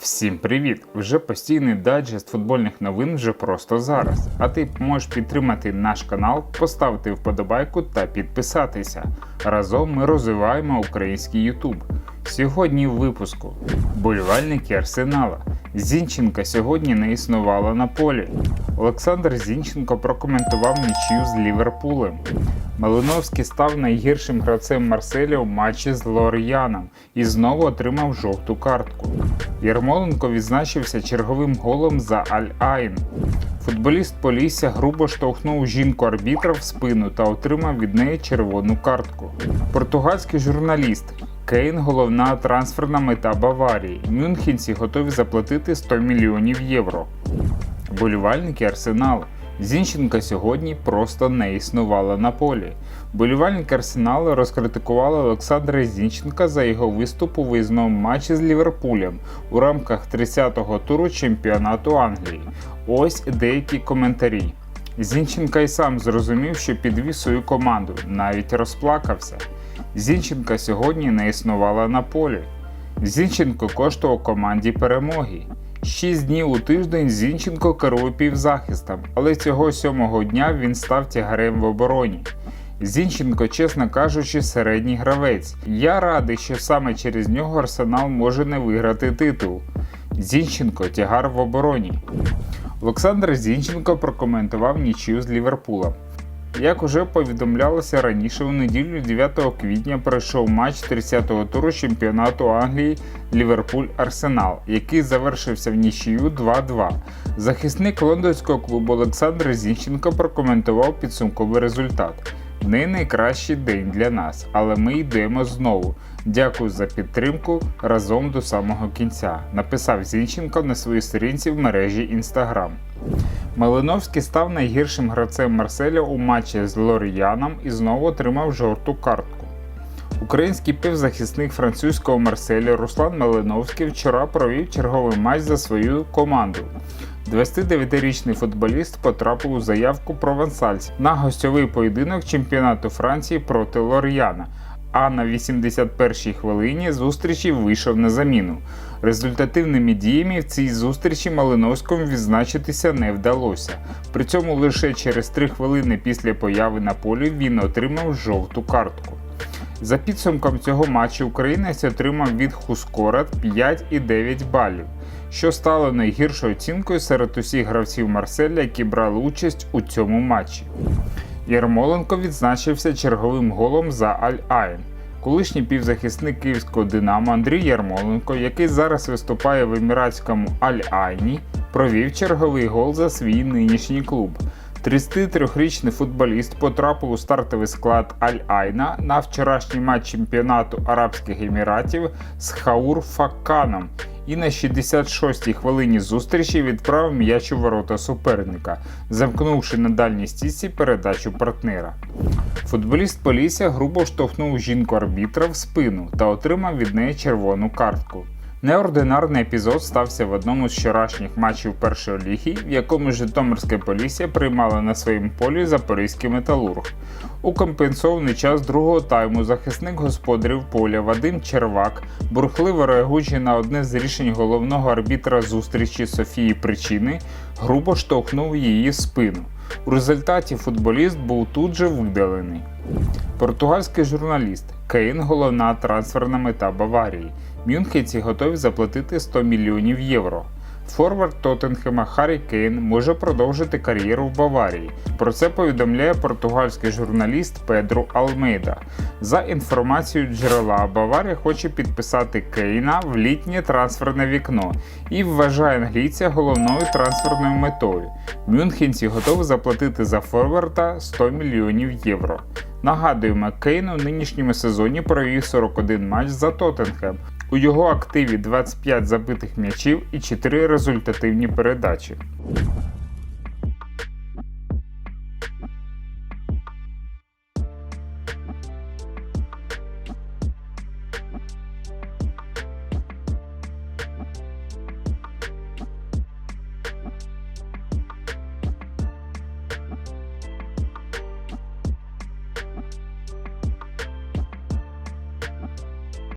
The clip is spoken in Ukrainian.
Всім привіт! Вже постійний дайджест футбольних новин вже просто зараз. А ти можеш підтримати наш канал, поставити вподобайку та підписатися. Разом ми розвиваємо український Ютуб. Сьогодні в випуску болівальники Арсенала. Зінченка сьогодні не існувало на полі. Олександр Зінченко прокоментував нічию з Ліверпулем. Малиновський став найгіршим гравцем Марселя у матчі з Лоріаном і знову отримав жовту картку. Ярмоленко відзначився черговим голом за Аль-Айн. Футболіст Полісся грубо штовхнув жінку арбітра в спину та отримав від неї червону картку. Португальський журналіст Кейн головна трансферна мета Баварії. Мюнхенці готові заплатити 100 мільйонів євро. Болівальники Арсеналу. Зінченка сьогодні просто не існувала на полі. Болівальники Арсеналу розкритикували Олександра Зінченка за його виступ у виїзному матчі з Ліверпулем у рамках 30-го туру чемпіонату Англії. Ось деякі коментарі. Зінченка й сам зрозумів, що підвів свою команду, навіть розплакався. Зінченка сьогодні не існувала на полі. Зінченко коштував команді перемоги. Шість днів у тиждень Зінченко керує півзахистом, але цього сьомого дня він став тягарем в обороні. Зінченко, чесно кажучи, середній гравець. Я радий, що саме через нього Арсенал може не виграти титул. Зінченко тягар в обороні. Олександр Зінченко прокоментував нічию з Ліверпулем. Як уже повідомлялося раніше, у неділю 9 квітня пройшов матч 30-го туру чемпіонату Англії Ліверпуль-Арсенал, який завершився в нічию 2-2. Захисник лондонського клубу Олександр Зінченко прокоментував підсумковий результат. Не найкращий день для нас, але ми йдемо знову. Дякую за підтримку разом до самого кінця. Написав Зінченко на своїй сторінці в мережі Instagram. Малиновський став найгіршим гравцем Марселя у матчі з Лоріаном і знову отримав жовту картку. Український півзахисник французького Марселя Руслан Малиновський вчора провів черговий матч за свою команду. 29-річний футболіст потрапив у заявку провансальців на гостьовий поєдинок чемпіонату Франції проти Лоріана, а на 81-й хвилині зустрічі вийшов на заміну. Результативними діями в цій зустрічі Малиновському відзначитися не вдалося. При цьому лише через 3 хвилини після появи на полі він отримав жовту картку. За підсумком цього матчу українець отримав від Хускора 5,9 балів, що стало найгіршою оцінкою серед усіх гравців Марселя, які брали участь у цьому матчі. Ярмоленко відзначився черговим голом за Аль-Айн. Колишній півзахисник київського Динамо Андрій Ярмоленко, який зараз виступає в еміратському Аль-Айні, провів черговий гол за свій нинішній клуб. 33-річний футболіст потрапив у стартовий склад Аль-Айна на вчорашній матч чемпіонату Арабських Еміратів з Хаур Факаном і на 66-й хвилині зустрічі відправив м'яч у ворота суперника, замкнувши на дальній стійці передачу партнера. Футболіст Полісся грубо штовхнув жінку арбітра в спину та отримав від неї червону картку. Неординарний епізод стався в одному з вчорашніх матчів першої ліги, в якому Житомирське Полісся приймало на своєму полі Запорізький металург. У компенсований час другого тайму захисник господарів поля Вадим Червак, бурхливо реагуючи на одне з рішень головного арбітра зустрічі Софії Причини, грубо штовхнув її спину. У результаті футболіст був тут же видалений. Португальський журналіст Кейн головна трансферна мета Баварії. Мюнхенці готові заплатити 100 мільйонів євро. Форвард Тоттенхема Харрі Кейн може продовжити кар'єру в Баварії. Про це повідомляє португальський журналіст Педро Алмейда. За інформацією джерела, Баварія хоче підписати Кейна в літнє трансферне вікно і вважає англійця головною трансферною метою. Мюнхенці готові заплатити за форварда 100 мільйонів євро. Нагадуємо, Кейн у нинішньому сезоні провів 41 матч за Тоттенхем. У його активі 25 забитих м'ячів і 4 результативні передачі.